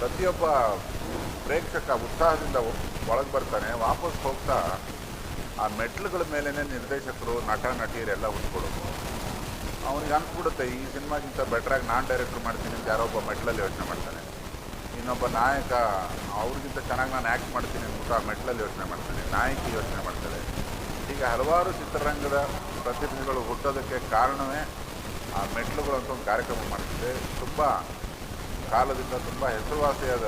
ಪ್ರತಿಯೊಬ್ಬ ಪ್ರೇಕ್ಷಕ ಉತ್ಸಾಹದಿಂದ ಒಳಗೆ ಬರ್ತಾನೆ, ವಾಪಸ್ ಹೋಗ್ತಾ ಆ ಮೆಟ್ಲುಗಳ ಮೇಲೇ ನಿರ್ದೇಶಕರು, ನಟ, ನಟಿಯರೆಲ್ಲ ಉಟ್ಕೊಡೋದು ಅವನಿಗೆ ಅನ್ಸ್ಬಿಡುತ್ತೆ, ಈ ಸಿನಿಮಾಗಿಂತ ಬೆಟ್ರಾಗಿ ನಾನು ಡೈರೆಕ್ಟ್ರ್ ಮಾಡ್ತೀನಿ ಅಂತ ಯಾರೋ ಒಬ್ಬ ಮೆಟ್ಲಲ್ಲಿ ಯೋಚನೆ ಮಾಡ್ತಾನೆ. ಇನ್ನೊಬ್ಬ ನಾಯಕ, ಅವ್ರಿಗಿಂತ ಚೆನ್ನಾಗಿ ನಾನು ಆ್ಯಕ್ಟ್ ಮಾಡ್ತೀನಿ ಅಂತ ಆ ಮೆಟ್ಲಲ್ಲಿ ಯೋಚನೆ ಮಾಡ್ತಾನೆ, ನಾಯಕಿ ಯೋಚನೆ ಮಾಡ್ತಾಳೆ. ಹೀಗೆ ಹಲವಾರು ಚಿತ್ರರಂಗದ ಪ್ರತಿನಿಧಿಗಳು ಹುಟ್ಟೋದಕ್ಕೆ ಕಾರಣವೇ ಆ ಮೆಟ್ಲುಗಳು ಅಂತ ಒಂದು ಕಾರ್ಯಕ್ರಮ ಮಾಡ್ತಿದೆ. ತುಂಬ ಕಾಲದಿಂದ ತುಂಬ ಹೆಸರುವಾಸಿಯಾದ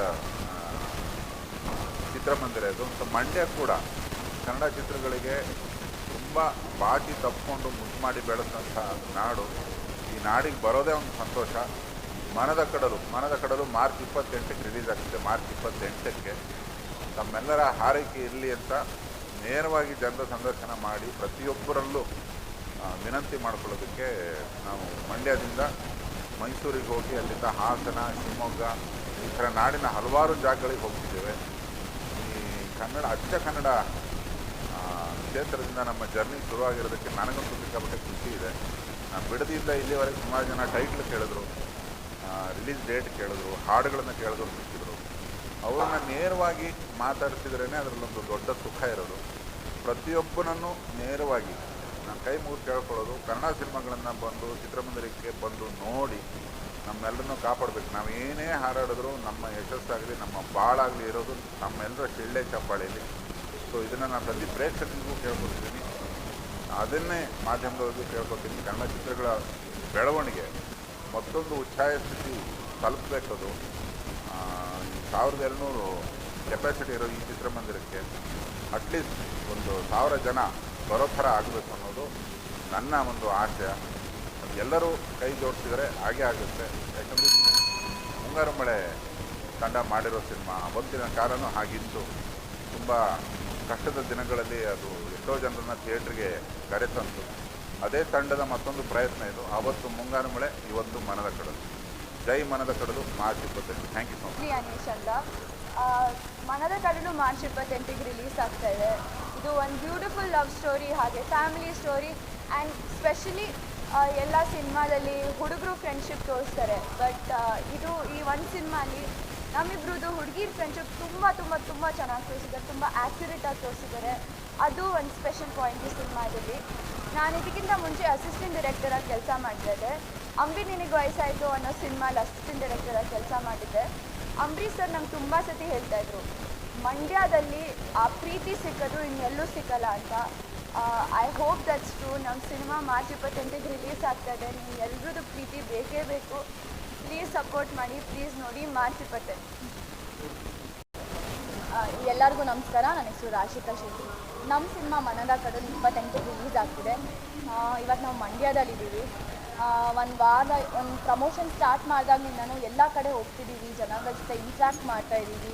ಚಿತ್ರಮಂದಿರ ಇದು. ಮತ್ತು ಮಂಡ್ಯ ಕೂಡ ಕನ್ನಡ ಚಿತ್ರಗಳಿಗೆ ತುಂಬ ಬಾಟಿ ತಪ್ಪಿಕೊಂಡು ಮುದ್ದು ಮಾಡಿ ಬೆಳೆದಂಥ ನಾಡು. ಈ ನಾಡಿಗೆ ಬರೋದೇ ಒಂದು ಸಂತೋಷ. ಮನದ ಕಡಲು ಮನದ ಕಡಲು ಮಾರ್ಚ್ ಇಪ್ಪತ್ತೆಂಟಕ್ಕೆ ರಿಲೀಸ್ ಆಗ್ತಿದೆ ಮಾರ್ಚ್ ಇಪ್ಪತ್ತೆಂಟಕ್ಕೆ. ತಮ್ಮೆಲ್ಲರ ಹಾರೈಕೆ ಇರಲಿ ಅಂತ ನೇರವಾಗಿ ಜನರ ಸಂದರ್ಶನ ಮಾಡಿ ಪ್ರತಿಯೊಬ್ಬರಲ್ಲೂ ವಿನಂತಿ ಮಾಡಿಕೊಳ್ಳೋದಕ್ಕೆ ನಾವು ಮಂಡ್ಯದಿಂದ ಮೈಸೂರಿಗೆ ಹೋಗಿ ಅಲ್ಲಿಂದ ಹಾಸನ, ಶಿವಮೊಗ್ಗ, ಈ ಥರ ನಾಡಿನ ಹಲವಾರು ಜಾಗಗಳಿಗೆ ಹೋಗ್ತಿದ್ದೇವೆ. ಈ ಕನ್ನಡ, ಅಚ್ಚ ಕನ್ನಡ ಕ್ಷೇತ್ರದಿಂದ ನಮ್ಮ ಜರ್ನಿ ಶುರುವಾಗಿರೋದಕ್ಕೆ ನನಗಂತೂ ಸಿಕ್ಕಾಪಟ್ಟೆ ಖುಷಿ ಇದೆ. ನಾನು ಬಿಡದಿಂದ ಇಲ್ಲಿವರೆಗೆ ಸುಮಾರು ಜನ ಟೈಟ್ಲ್ ಕೇಳಿದ್ರು ರಿಲೀಸ್ ಡೇಟ್ ಕೇಳಿದ್ರು, ಹಾಡುಗಳನ್ನು ಕೇಳಿದ್ರು, ಸಿಕ್ಕಿದ್ರು. ಅವ್ರನ್ನ ನೇರವಾಗಿ ಮಾತಾಡ್ತಿದ್ರೇ ಅದರಲ್ಲೊಂದು ದೊಡ್ಡ ಸುಖ ಇರೋದು. ಪ್ರತಿಯೊಬ್ಬನನ್ನು ನೇರವಾಗಿ ನಾನು ಕೈ ಮುಗಿದು ಕೇಳ್ಕೊಳ್ಳೋದು ಕನ್ನಡ ಸಿನಿಮಾಗಳನ್ನು ಬಂದು, ಚಿತ್ರಮಂದಿರಕ್ಕೆ ಬಂದು ನೋಡಿ ನಮ್ಮೆಲ್ಲರನ್ನೂ ಕಾಪಾಡಬೇಕು. ನಾವು ಏನೇ ಹಾರಾಡಿದ್ರು ನಮ್ಮ ಯಶಸ್ಸಾಗಲಿ, ನಮ್ಮ ಬಾಳಾಗಲಿ ಇರೋದು ನಮ್ಮೆಲ್ಲರ ಶಿಳ್ಳೆ ಚಪ್ಪಾಳಿಯಲ್ಲಿ ಸೊ ಇದನ್ನು ನಾನು ಪ್ರತಿ ಪ್ರೇಕ್ಷಕರಿಗೂ ಕೇಳ್ಕೊತಿದ್ದೀನಿ. ಅದನ್ನೇ ಮಾಧ್ಯಮದವರಿಗೂ ಕೇಳ್ಕೊತೀನಿ ಕನ್ನಡ ಚಿತ್ರಗಳ ಬೆಳವಣಿಗೆ, ಮತ್ತೊಂದು ಉಚ್ಛಾಯ ಸ್ಥಿತಿ ತಲುಪಬೇಕದು. ಸಾವಿರದ ಎರಡುನೂರು ಕೆಪಾಸಿಟಿ ಇರೋ ಈ ಚಿತ್ರಮಂದಿರಕ್ಕೆ ಅಟ್ಲೀಸ್ಟ್ ಒಂದು ಸಾವಿರ ಜನ ಬರೋ ಥರ ಆಗಬೇಕು ಅನ್ನೋದು ನನ್ನ ಒಂದು ಆಶಯ ಎಲ್ಲರೂ ಕೈ ಜೋಡಿಸಿದರೆ ಹಾಗೆ ಆಗುತ್ತೆ. ಯಾಕಂದರೆ ಮುಂಗಾರು ಮಳೆ ತಂಡ ಮಾಡಿರೋ ಸಿನಿಮಾ ಅವತ್ತಿನ ಕಾಲನೂ ಹಾಗಿತ್ತು. ತುಂಬ ಕಷ್ಟದ ದಿನಗಳಲ್ಲಿ ಅದು ಎಷ್ಟೋ ಜನರನ್ನ ಥಿಯೇಟ್ರಿಗೆ ಕರೆತಂತು ಅದೇ ತಂಡದ ಮತ್ತೊಂದು ಪ್ರಯತ್ನ ಇದು. ಅವತ್ತು ಮುಂಗಾರು ಮಳೆ ಇವತ್ತು ಮನದ ಕಡಲು. ಜೈ ಮನದ ಕಡಲು, ಮಾರ್ಚ್ ಇಪ್ಪತ್ತೆಂಟು ಥ್ಯಾಂಕ್ ಯು ಸೊ ಮಚ್ ಮನದ ಕಡಲು ಮಾರ್ಚ್ ಇಪ್ಪತ್ತೆಂಟಿಗೆ ರಿಲೀಸ್ ಆಗ್ತಾ ಇದೆ. ಇದು ಒಂದು ಬ್ಯೂಟಿಫುಲ್ ಲವ್ ಸ್ಟೋರಿ ಹಾಗೆ ಫ್ಯಾಮಿಲಿ ಸ್ಟೋರಿ ಆ್ಯಂಡ್ ಸ್ಪೆಷಲಿ ಎಲ್ಲ ಸಿನಿಮಾದಲ್ಲಿ ಹುಡುಗರು ಫ್ರೆಂಡ್ಶಿಪ್ ತೋರಿಸ್ತಾರೆ. ಬಟ್ ಇದು ಈ ಒಂದು ಸಿನಿಮಾಲಿ ನಮ್ಮಿಬ್ರದ್ದು ಹುಡುಗಿರ್ ಫ್ರೆಂಡ್ಶಿಪ್ ತುಂಬ ತುಂಬ ತುಂಬ ಚೆನ್ನಾಗಿ ತೋರಿಸಿದ್ದಾರೆ. ತುಂಬ ಆ್ಯಕ್ಯುರೇಟಾಗಿ ತೋರಿಸಿದ್ದಾರೆ. ಅದು ಒಂದು ಸ್ಪೆಷಲ್ ಪಾಯಿಂಟ್ ಈ ಸಿನಿಮಾದಲ್ಲಿ. ನಾನು ಇದಕ್ಕಿಂತ ಮುಂಚೆ ಅಸಿಸ್ಟೆಂಟ್ ಡೈರೆಕ್ಟರಾಗಿ ಕೆಲಸ ಮಾಡಿದ್ದೆ ಅಂಬಿ ನಿನಗೆ ವಯಸ್ಸಾಯಿತು ಅನ್ನೋ ಸಿನಿಮಾಲಿ ಅಸಿಸ್ಟೆಂಟ್ ಡೈರೆಕ್ಟರಾಗಿ ಕೆಲಸ ಮಾಡಿದ್ದೆ. ಅಂಬರೀಷ್ ಸರ್ ನಂಗೆ ತುಂಬ ಸತಿ ಹೇಳ್ತಾ ಇದ್ರು, ಮಂಡ್ಯದಲ್ಲಿ ಆ ಪ್ರೀತಿ ಸಿಕ್ಕಿದ್ರು, ಇನ್ನೆಲ್ಲೂ ಸಿಕ್ಕಲ್ಲ ಅಂತ. ಐ ಹೋಪ್ ದಟ್ಸ್ ಟ್ರೂ ನಮ್ಮ ಸಿನಿಮಾ ಮಾರ್ಚ್ ಇಪ್ಪತ್ತೆಂಟಿಗೆ ರಿಲೀಸ್ ಆಗ್ತಾ ಇದೆ. ನೀವು ಎಲ್ರದ್ದು ಪ್ರೀತಿ ಬೇಕೇ ಬೇಕು. ಪ್ಲೀಸ್ ಸಪೋರ್ಟ್ ಮಾಡಿ ಪ್ಲೀಸ್ ನೋಡಿ ಮಾರ್ಚ್ ಇಪ್ಪತ್ತೆಂಟು. ಎಲ್ಲರಿಗೂ ನಮಸ್ಕಾರ. ನನ್ನ ಹೆಸರು ರಾಶಿಕಾ ಶೆಟ್ಟಿ. ನಮ್ಮ ಸಿನಿಮಾ ಮನದ ಕಡಲು ಇಪ್ಪತ್ತೆಂಟು ರಿಲೀಸ್ ಆಗ್ತಿದೆ ಇವತ್ತು ನಾವು ಮಂಡ್ಯದಲ್ಲಿದ್ದೀವಿ. ಒಂದು ವಾರ, ಒಂದು ಪ್ರಮೋಷನ್ ಸ್ಟಾರ್ಟ್ ಮಾಡಿದಾಗಲಿಂದನೂ ಎಲ್ಲ ಕಡೆ ಹೋಗ್ತಿದ್ದೀವಿ ಜನಗಳ ಜೊತೆ ಇಂಟ್ರ್ಯಾಕ್ಟ್ ಮಾಡ್ತಾ ಇದ್ದೀವಿ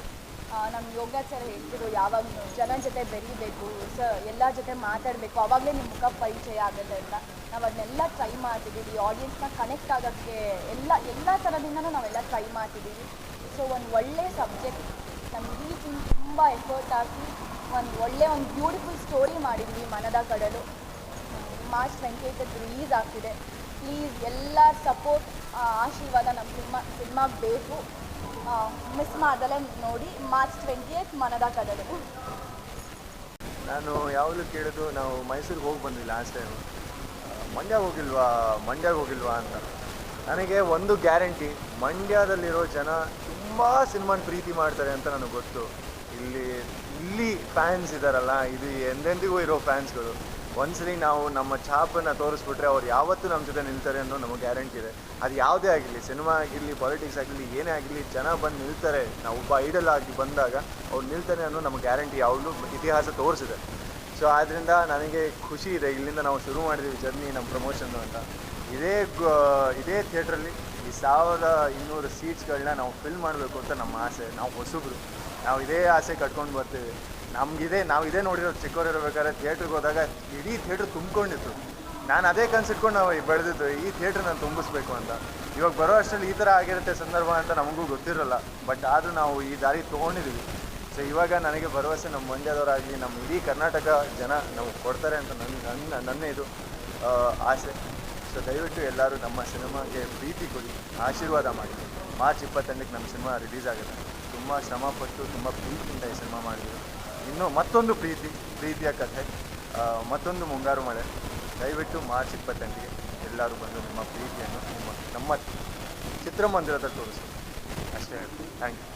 ನಮ್ಮ ಯೋಗಾಚಾರ ಹೇಳ್ತಿರೋ ಯಾವಾಗಲೂ ಜನ ಜೊತೆ ಬೆರೀಬೇಕು, ಸ, ಎಲ್ಲ ಜೊತೆ ಮಾತಾಡಬೇಕು, ಅವಾಗಲೇ ನಿಮ್ಮ ಮುಖ ಪರಿಚಯ ಆಗುತ್ತೆ ಅಂತ. ನಾವು ಅದನ್ನೆಲ್ಲ ಟ್ರೈ ಮಾಡ್ತಿದ್ದೀವಿ ಆಡಿಯನ್ಸ್ನ ಕನೆಕ್ಟ್ ಆಗೋಕ್ಕೆ ಎಲ್ಲ ಎಲ್ಲ ಥರದಿಂದನೂ ನಾವೆಲ್ಲ ಟ್ರೈ ಮಾಡ್ತಿದ್ದೀವಿ ಸೊ ಒಂದು ಒಳ್ಳೆ ಸಬ್ಜೆಕ್ಟ್ ನಮ್ಮ ಟೀಮ್ ತುಂಬ ಎಫರ್ಟ್ ಹಾಕಿ ಒಂದು ಒಳ್ಳೆ, ಒಂದು ಬ್ಯೂಟಿಫುಲ್ ಸ್ಟೋರಿ ಮಾಡಿದ್ವಿ ಮನದ ಕಡಲು. ಮಾರ್ಚ್ ಟ್ವೆಂಟಿ ಏಯ್ಟಕ್ಕೆ ರಿಲೀಸ್ ಆಗ್ತಿದೆ. ಪ್ಲೀಸ್ ಎಲ್ಲ ಸಪೋರ್ಟ್ ಆಶೀರ್ವಾದ ನಮ್ಮ ಸಿನಿಮಾ ಸಿನಿಮಾ ಬೇಕು. ಮಿಸ್ ಮಾಡಲೇ ನೋಡಿ ಮಾರ್ಚ್ ಟ್ವೆಂಟಿ ಏಯ್ಟ್ ಮನದ ಕದಲು. ನಾನು ಯಾವಾಗಲೂ ಕೇಳೋದು ನಾವು ಮೈಸೂರಿಗೆ ಹೋಗಿ ಬಂದ್ವಿ ಲಾಸ್ಟ್ ಟೈಮ್ ಮಂಡ್ಯ ಹೋಗಿಲ್ವಾ ಮಂಡ್ಯ ಹೋಗಿಲ್ವಾ ಅಂತ. ನನಗೆ ಒಂದು ಗ್ಯಾರಂಟಿ ಮಂಡ್ಯದಲ್ಲಿರೋ ಜನ ತುಂಬ ಸಿನಿಮಾನ ಪ್ರೀತಿ ಮಾಡ್ತಾರೆ ಅಂತ ನನಗೆ ಗೊತ್ತು. ಇಲ್ಲಿ ಇಲ್ಲಿ ಫ್ಯಾನ್ಸ್ ಇದ್ದಾರಲ್ಲ ಇದು ಎಂದೆಂದಿಗೂ ಇರೋ ಫ್ಯಾನ್ಸ್ಗಳು ಒಂದ್ಸಲಿ ನಾವು ನಮ್ಮ ಛಾಪನ್ನು ತೋರಿಸ್ಬಿಟ್ರೆ ಅವ್ರು ಯಾವತ್ತೂ ನಮ್ಮ ಜೊತೆ ನಿಲ್ತಾರೆ ಅನ್ನೋ ನಮಗೆ ಗ್ಯಾರಂಟಿ ಇದೆ. ಅದು ಯಾವುದೇ ಆಗಿರಲಿ ಸಿನಿಮಾ ಆಗಿರಲಿ ಪಾಲಿಟಿಕ್ಸ್ ಆಗಲಿ, ಏನೇ ಆಗಲಿ, ಜನ ಬಂದು ನಿಲ್ತಾರೆ. ನಾವು ಒಬ್ಬ ಐಡಲ್ ಆಗಿ ಬಂದಾಗ ಅವ್ರು ನಿಲ್ತಾರೆ ಅನ್ನೋ ನಮ್ಮ ಗ್ಯಾರಂಟಿ ಯಾವಾಗಲೂ ಇತಿಹಾಸ ತೋರಿಸಿದೆ. ಸೊ ಆದ್ದರಿಂದ ನನಗೆ ಖುಷಿ ಇದೆ. ಇಲ್ಲಿಂದ ನಾವು ಶುರು ಮಾಡಿದ್ದೀವಿ ಜರ್ನಿ ನಮ್ಮ ಪ್ರಮೋಷನ್ನು ಅಂತ. ಇದೇ ಇದೇ ಥಿಯೇಟ್ರಲ್ಲಿ ಈ ಸಾವಿರದ ಇನ್ನೂರು ಸೀಟ್ಸ್ಗಳನ್ನ ನಾವು ಫಿಲ್ ಮಾಡಬೇಕು ಅಂತ ನಮ್ಮ ಆಸೆ. ನಾವು ಹೊಸಬ್ರು. ನಾವು ಇದೇ ಆಸೆ ಕಟ್ಕೊಂಡು ಬರ್ತೀವಿ. ನಮಗಿದೆ, ನಾವು ಇದೇ ನೋಡಿರೋದು ಚಿಕ್ಕವರಿರ್ಬೇಕಾದ್ರೆ ಥಿಯೇಟ್ರಿಗೆ ಹೋದಾಗ ಇಡೀ ಥಿಯೇಟ್ರ್ ತುಂಬಿಕೊಂಡಿತ್ತು. ನಾನು ಅದೇ ಕನ್ಸಿಟ್ಕೊಂಡು ನಾವು ಬೆಳೆದಿದ್ದು, ಈ ಥಿಯೇಟ್ರ್ ನಾನು ತುಂಬಿಸ್ಬೇಕು ಅಂತ. ಇವಾಗ ಬರೋ ಅಷ್ಟರಲ್ಲಿ ಈ ಥರ ಆಗಿರುತ್ತೆ ಸಂದರ್ಭ ಅಂತ ನಮಗೂ ಗೊತ್ತಿರಲ್ಲ ಬಟ್ ಆದರೂ ನಾವು ಈ ದಾರಿ ತೊಗೊಂಡಿದ್ದೀವಿ ಸೊ ಇವಾಗ ನನಗೆ ಭರವಸೆ ನಮ್ಮ ಮಂಡ್ಯದವರಾಗಲಿ ನಮ್ಮ ಇಡೀ ಕರ್ನಾಟಕ ಜನ ನಮಗೆ ಕೊಡ್ತಾರೆ ಅಂತ ನನ್ನ ನನ್ನ ನನ್ನ ಇದು ಆಸೆ. ಸೊ ದಯವಿಟ್ಟು ಎಲ್ಲರೂ ನಮ್ಮ ಸಿನಿಮಾಗೆ ಪ್ರೀತಿ ಕೊಡಿ, ಆಶೀರ್ವಾದ ಮಾಡಿ. ಮಾರ್ಚ್ ಇಪ್ಪತ್ತೆಂಟಕ್ಕೆ ನಮ್ಮ ಸಿನಿಮಾ ರಿಲೀಸ್ ಆಗುತ್ತೆ. ತುಂಬ ಶ್ರಮಪಟ್ಟು ತುಂಬ ಪ್ರೀತಿಯಿಂದ ಈ ಸಿನಿಮಾ ಮಾಡಿದ್ರು ಇನ್ನೂ ಮತ್ತೊಂದು ಪ್ರೀತಿ, ಪ್ರೀತಿಯ ಕಥೆ ಮತ್ತೊಂದು ಮುಂಗಾರು ಮಳೆ. ದಯವಿಟ್ಟು ಮಾರ್ಚ್ ಇಪ್ಪತ್ತೆಂಟಿಗೆ ಎಲ್ಲರೂ ಬಂದು ನಿಮ್ಮ ಪ್ರೀತಿಯನ್ನು ನಿಮ್ಮ, ನಮ್ಮ ಚಿತ್ರಮಂದಿರದ ತೋರಿಸಿ. ಅಷ್ಟೇ ಥ್ಯಾಂಕ್ ಯು